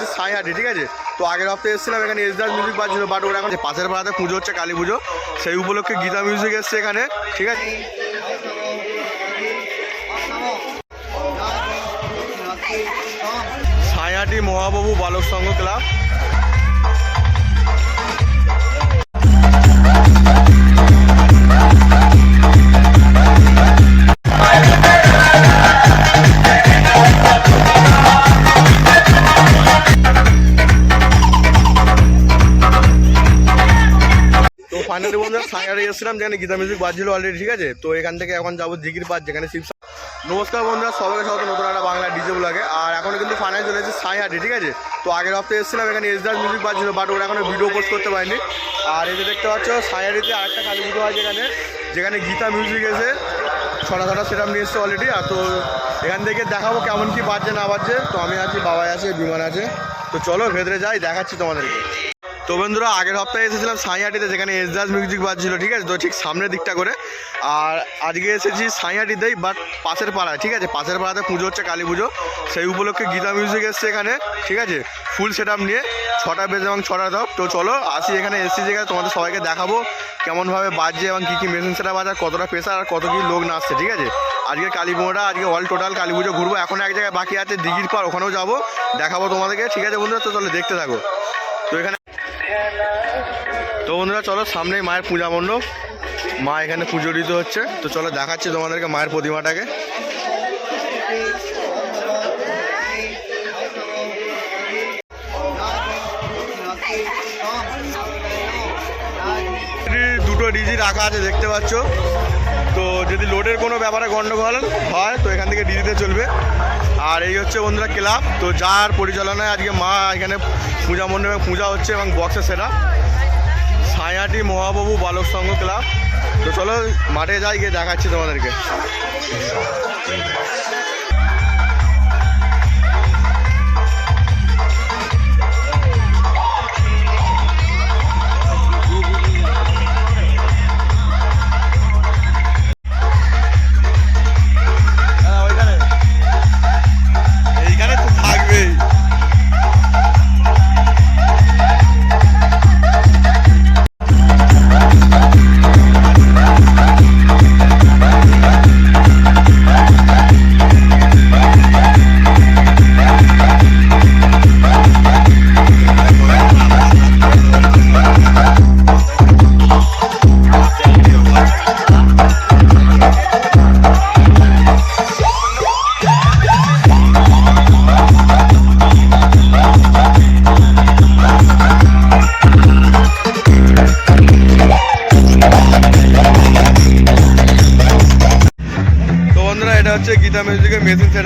চলেছে সাইহাটি, ঠিক আছে? তো আগের হপ্তাহে এসেছিলাম এখানে এসদাস মিউজিক বাজছিল বাট ওরা এখন পাশের পাড়াতে পুজো হচ্ছে, কালী পুজো, সেই উপলক্ষে গীতা মিউজিক এসছে এখানে, ঠিক আছে? সাইহাটি মহাবাবু বালক সংঘ ক্লাব ফাইনালি বন্ধুরা সাইয়ারে এসেছিলাম যেখানে গীতা মিউজিক বাজছিল অলরেডি ঠিক আছে? তো এখান থেকে এখন যাব জিগির পাস যেখানে শিব নমস্কার বন্ধুরা, সবাইকে স্বাগত, নতুন একটা বাংলা ডিজে লাগে আর এখন কিন্তু ফাইনাল চলে এসেছে সাইহাটি ঠিক আছে? তো আগের হপ্তাহে এসেছিলাম এখানে এসদাস মিউজিক বাজছিল বাট ওরা এখনও ভিডিও পোস্ট করতে পারিনি। আর যে দেখতে পাচ্ছ সাইহাটিতে আরেকটা কালী পুজো হয় যেখানে যেখানে গীতা মিউজিক এসে ছটা ছটা সেট নিয়ে এসছে অলরেডি আর তো এখান থেকে দেখাবো কেমন কি বাজছে, না বাজছে। তো আমি আছি, বাবাই আছে, বিমান আছে। তো চলো ভেতরে যাই, দেখাচ্ছি তোমাদেরকে। তো বন্ধুরা, আগের সপ্তাহে এসেছিলাম সাইহাটিতে, যেখানে এসদাস মিউজিক বাজছিল, ঠিক আছে? তো ঠিক সামনের দিকটা করে। আর আজকে এসেছি সাইহাটিতেই বাট পাশের পাড়ায়, ঠিক আছে? পাশের পাড়াতে পুজো হচ্ছে কালী পুজো। সেই উপলক্ষে গীতা মিউজিক এসছে এখানে, ঠিক আছে? ফুল সেট নিয়ে, ছটা বেজে এবং ছটা দাও। তো চলো, আসি এখানে, এসছি যেখানে, তোমাদের সবাইকে দেখাবো কেমনভাবে বাজছে এবং কী কী মেশিন সেটা বাজার কতটা প্রেশার আর কত কী লোক নাচছে, ঠিক আছে? আজকে কালী পুজোটা, আজকে অল টোটাল কালী পুজো ঘুরবো। এখন এক জায়গায় বাকি আছে, দিঘির পার, ওখানেও যাব, দেখাবো তোমাদেরকে, ঠিক আছে বন্ধুরা? তো চলো, দেখতে থাকো। তো এখানে তো বন্ধুরা, চলো সামনেই মায়ের পূজা মণ্ডপ। মা এখানে পুজো দিতে হচ্ছে। তো চলো দেখাচ্ছি তোমাদেরকে মায়ের প্রতিমাটাকে। দুটো ডিজি রাখা আছে, দেখতে পাচ্ছ? তো যদি লোডের কোনো ব্যাপারে গন্ডগোল হয়, তো এখান থেকে ডিজিতে চলবে। আর এই হচ্ছে বন্ধুরা ক্লাব। তো যার পরিচালনায় আজকে মা এখানে পূজা মণ্ডপে পূজা হচ্ছে এবং বক্সে সেরা। সায়াটি মহাবাবু বালক সংঘ ক্লাব। তো চলো মাঠে যাই, গিয়ে দেখাচ্ছি তোমাদেরকে।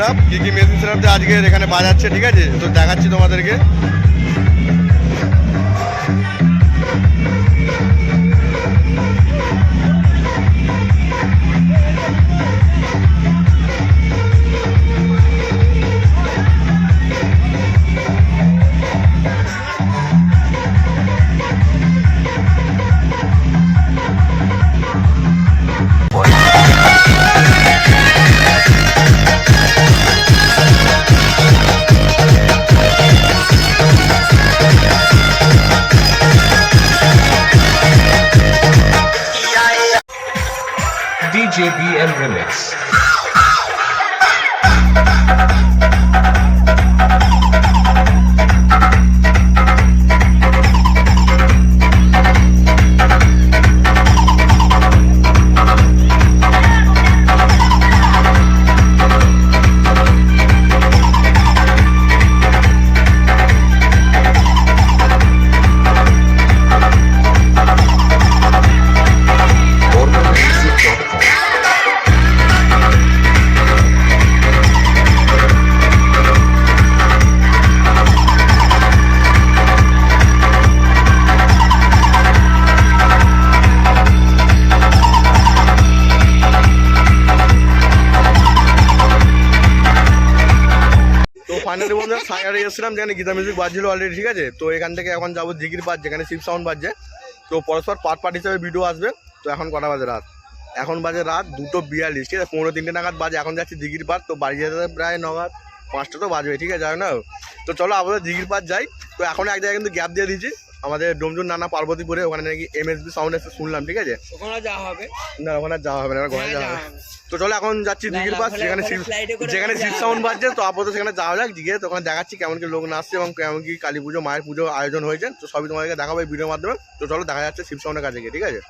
সেট আপ কী কী মেশিন সেট আপতে আজকে এখানে বাজাচ্ছে, ঠিক আছে? তো দেখাচ্ছি তোমাদেরকে। DJ BM Remix. ফাইনালি বন্ধুরা সাইয়ারে এসেছিলাম, যেখানে গীতা মিউজিক বাজছিল অলরেডি ঠিক আছে? তো এখান থেকে এখন যাব জিগির পার যেখানে শিব সাউন্ড বাজছে। তো পরস্পর পার্ট পার্ট হিসাবে ভিডিও আসবে। তো এখন কটা বাজে রাত? এখন বাজে রাত দুটো বিয়াল্লিশ, ঠিক আছে? পনেরো তিনটে নাগাদ বাজে, এখন যাচ্ছি দিঘির পার তো বাড়ি যেতে প্রায় নগাদ পাঁচটা তো বাজবে ঠিক আছে? যাই না তো চলো আবার দিঘির পার যাই। তো এখন এক জায়গায় কিন্তু গ্যাপ দিয়ে দিয়েছি। আমাদের ডোমজুর নানা পার্বতীপুরে ওখানে নাকি এমএসবি সাউন্ড এসে শুনলাম ঠিক আছে? ওখানে যাওয়া হবে। না ওখানে যাওয়া হবে না ওখানে হ্যাঁ, যাওয়া যাওয়া হবে। তো চলো এখন যাচ্ছি দিঘির পাশ যেখানে ওখানে যেখানে শিব সাউন্ড বাজছে তো আপাতত সেখানে যাওয়া যাক দিঘে তো ওখানে দেখাচ্ছি কেমন কি লোক না আসছে এবং কেমন কি কালী পুজো মায়ের পুজো আয়োজন হয়েছে তো সবই তোমাদেরকে দেখাবো এই ভিডিওর মাধ্যমে। তো চলো দেখা যাচ্ছে শিব সাউন্ডের কাছে গিয়ে ঠিক আছে?